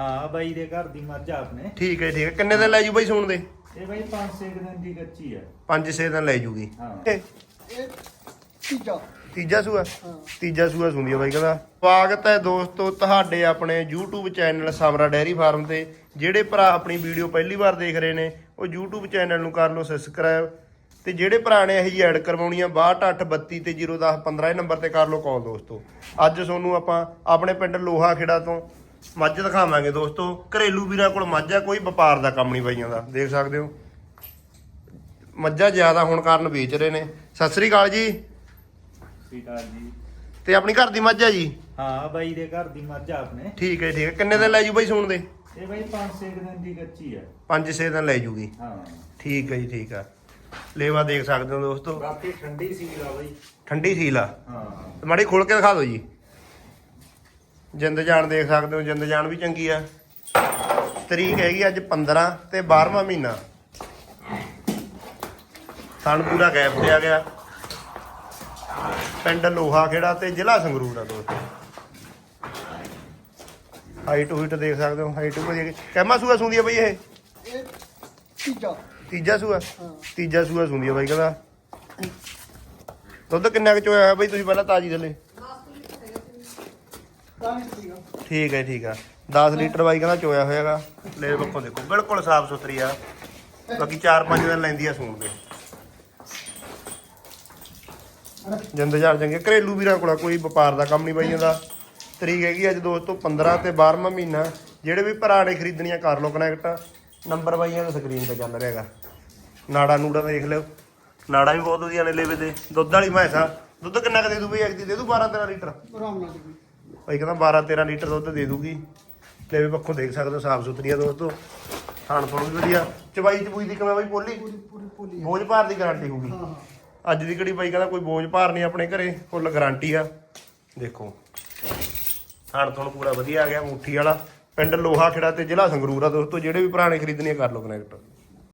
ਹਾਂ ਬਾਈ ਦੇ ਘਰ ਦੀ ਮੱਝ ਆ ਆਪਣੇ। ਠੀਕ ਹੈ ਠੀਕ ਹੈ। ਕਿੰਨੇ ਦਿਨ ਲੈ ਜੂ ਬਾਈ ਸੂਣ ਦੇ? ਇਹ ਬਾਈ 5-6 ਦਿਨ ਦੀ ਕੱਚੀ ਆ। 5-6 ਦਿਨ ਲੈ ਜੂਗੀ। ਹਾਂ। ਇਹ ਇਹ ਤੀਜਾ। ਤੀਜਾ ਸੂਆ? ਹਾਂ। ਤੀਜਾ ਸੂਆ ਸੁੰਦੀ ਆ ਬਾਈ ਕਹਿੰਦਾ। ਸਵਾਗਤ ਹੈ ਦੋਸਤੋ ਤੁਹਾਡੇ ਆਪਣੇ YouTube channel Samra dairy farm ਤੇ। ਜਿਹੜੇ ਭਰਾ ਆਪਣੀ ਵੀਡੀਓ ਪਹਿਲੀ ਵਾਰ ਦੇਖ ਰਹੇ ਨੇ ਉਹ YouTube ਚੈਨਲ ਨੂੰ ਕਰ ਲਓ ਸਬਸਕ੍ਰਾਈਬ ਤੇ ਜਿਹੜੇ ਭਰਾ ਨੇ ਇਹ ਜੀ ਐਡ ਕਰਵਾਉਣੀ ਆ 6282 ਤੇ 01015 ਇਹ ਨੰਬਰ ਤੇ ਕਰ ਲਓ ਕਾਲ ਦੋਸਤੋ। ਅੱਜ ਤੁਹਾਨੂੰ ਆਪਾਂ ਆਪਣੇ ਪਿੰਡ ਲੋਹਾ ਖੇੜਾ ਤੋਂ ਮੱਝ ਦਿਖਾਵਾਂਗੇ ਦੋਸਤੋ। ਘਰੇਲੂ ਵੀਰਾਂ ਕੋਲ ਮੱਝ ਆ ਕੋਈ ਵਪਾਰ ਦਾ ਕੰਮ ਨਹੀਂ ਬਾਈਆਂ ਦਾ। ਦੇਖ ਸਕਦੇ ਹੋ। ਮੱਝਾਂ ਜ਼ਿਆਦਾ ਹੋਣ ਕਾਰਨ ਵੇਚ ਰਹੇ ਨੇ। ਸਤਿ ਸ੍ਰੀ ਅਕਾਲ ਜੀ। ਤੇ ਆਪਣੀ ਘਰ ਦੀ ਮੱਝ ਆ ਜੀ? ਹਾਂ ਬਾਈ ਦੇ ਘਰ ਦੀ ਮੱਝ ਆ ਆਪਣੇ। ਠੀਕ ਹੈ ਠੀਕ ਹੈ। ਕਿੰਨੇ ਦਿਨ ਲੈ ਜੂ ਬਾਈ ਸੂਣ ਦੇ? ਇਹ ਬਾਈ 5-6 ਦਿਨ ਦੀ ਕੱਚੀ ਆ। 5-6 ਦਿਨ ਲੈ ਜੂਗੀ। ਹਾਂ। ਠੀਕ ਹੈ ਜੀ ਠੀਕ ਆ। ਲੇਵਾ ਦੇਖ ਸਕਦੇ ਹੋ ਦੋਸਤੋ। ਬਾਕੀ ਠੰਡੀ ਸੀ ਆ ਬਾਈ। ਠੰਡੀ ਸੀਲ ਆ। ਹਾਂ। ਮਾੜੀ ਖੋਲ ਕੇ ਦਿਖਾ ਦਿਓ ਜੀ। ਜਿੰਦ ਜਾਨ ਦੇਖ ਸਕਦੇ ਹੋ ਜਿੰਦ ਜਾਨ ਵੀ ਚੰਗੀ ਆ। ਤਰੀਕ ਹੈਗੀ ਅੱਜ 15 ਤੇ 12ਵਾਂ ਮਹੀਨਾ। ਸਣ ਪੂਰਾ ਗੈਪ ਤੇ ਆ ਗਿਆ। ਪਿੰਡ ਲੋਹਾ ਖੇੜਾ ਤੇ ਜ਼ਿਲ੍ਹਾ ਸੰਗਰੂਰ ਆ ਦੋਸਤੋ। ਹਾਈਟ ਹੂਟ ਦੇਖ ਸਕਦੇ ਹੋ ਹਾਈਟ ਵਧੀਆ। ਕਹਿਮਾ ਸੂਆ ਸੁੰਦੀ ਆ ਬਈ ਇਹ? ਇਹ ਤੀਜਾ। ਤੀਜਾ ਸੂਆ? ਤੀਜਾ ਸੂਆ ਸੁੰਦੀ ਆ ਬਾਈ ਕਹਿੰਦਾ। ਦੁੱਧ ਕਿੰਨਾ ਕੁ ਚੋਇਆ ਹੋਇਆ ਬਾਈ ਤੁਸੀਂ ਪਹਿਲਾਂ ਤਾਜੀ ਥੱਲੇ ਤਾਂ ਠੀਕ ਹੈ ਠੀਕ ਆ 10 ਲੀਟਰ ਬਾਈ ਕਹਿੰਦਾ ਚੋਇਆ ਹੋਇਆਗਾ। ਲੈ ਬੱਕੋ ਦੇਖੋ ਬਿਲਕੁਲ ਸਾਫ਼ ਸੁਥਰੀ ਆ। ਬਾਕੀ 4-5 ਦਿਨ ਲੈਂਦੀ ਆ ਸੂਣ ਦੇ ਜਿੰਦ ਜਾਰ ਚੰਗੇ। ਘਰੇਲੂ ਵੀਰਾਂ ਕੋਲ ਕੋਈ ਵਪਾਰ ਦਾ ਕੰਮ ਨਹੀਂ ਬਾਈ ਜਾਂਦਾ ਤਰੀਕ ਹੈਗੀ ਅੱਜ ਦੋਸਤੋ 15 ਤੇ 12ਵਾਂ ਮਹੀਨਾ। ਜਿਹੜੇ ਵੀ ਭਰਾ ਨੇ ਖਰੀਦਣੀਆਂ ਕਰ ਲਓ ਕਨੈਕਟ ਨੰਬਰ ਬਾਈਆਂ ਦਾ ਸਕਰੀਨ ਤੇ ਚੱਲ ਰਿਹਾਗਾ। ਨਾੜਾ ਨੂੜਾ ਦੇਖ ਲਿਓ। ਨਾੜਾ ਵੀ ਬਹੁਤ ਵਧੀਆ ਨੇ ਲੇਵੇ ਦੇ ਦੁੱਧ ਵਾਲੀ ਮੈਸਾ ਦੁੱਧ ਕਿੰਨਾ ਕੁ ਦੇ ਦੂ ਬਈ ਇੱਕ ਦੀ? ਦੇ ਦੂ 12 13 ਲੀਟਰ? ਆਰਾਮ ਨਾਲ ਜੀ ਭਾਈ ਕਹਿੰਦਾ 12 13 ਲੀਟਰ ਦੁੱਧ ਦੇ ਦੂਗੀ। ਲੈ ਵੀ ਪੱਖੋਂ ਦੇਖ ਸਕਦੇ ਹੋ ਸਾਫ਼ ਸੁਥਰੀ ਆ ਦੋਸਤੋ। ਖਾਣ ਤੋਂ ਵੀ ਵਧੀਆ। ਚਬਾਈ ਚਬੂਈ ਦੀ ਕਿਵੇਂ ਬਾਈ ਬੋਲੀ ਪੂਰੀ ਪੂਰੀ ਪੂਰੀ ਬੋਝ ਭਾਰ ਦੀ ਗਾਰੰਟੀ ਹੋਊਗੀ। ਅੱਜ ਦੀ ਘੜੀ ਬਾਈ ਕਹਿੰਦਾ ਕੋਈ ਬੋਝ ਭਾਰ ਨਹੀਂ ਆਪਣੇ ਘਰੇ ਫੁੱਲ ਗਾਰੰਟੀ ਆ। ਦੇਖੋ। ਖਾਣ ਤੋਂ ਪੂਰਾ ਵਧੀਆ ਆ ਗਿਆ ਮੁੱਠੀ ਵਾਲਾ। ਪਿੰਡ ਲੋਹਾ ਖੇੜਾ ਤੇ ਜ਼ਿਲ੍ਹਾ ਸੰਗਰੂਰ ਆ ਦੋਸਤੋ ਜਿਹੜੇ ਵੀ ਪੁਰਾਣੇ ਖਰੀਦਣੀਆਂ ਕਰ ਲਓ ਕਨੈਕਟ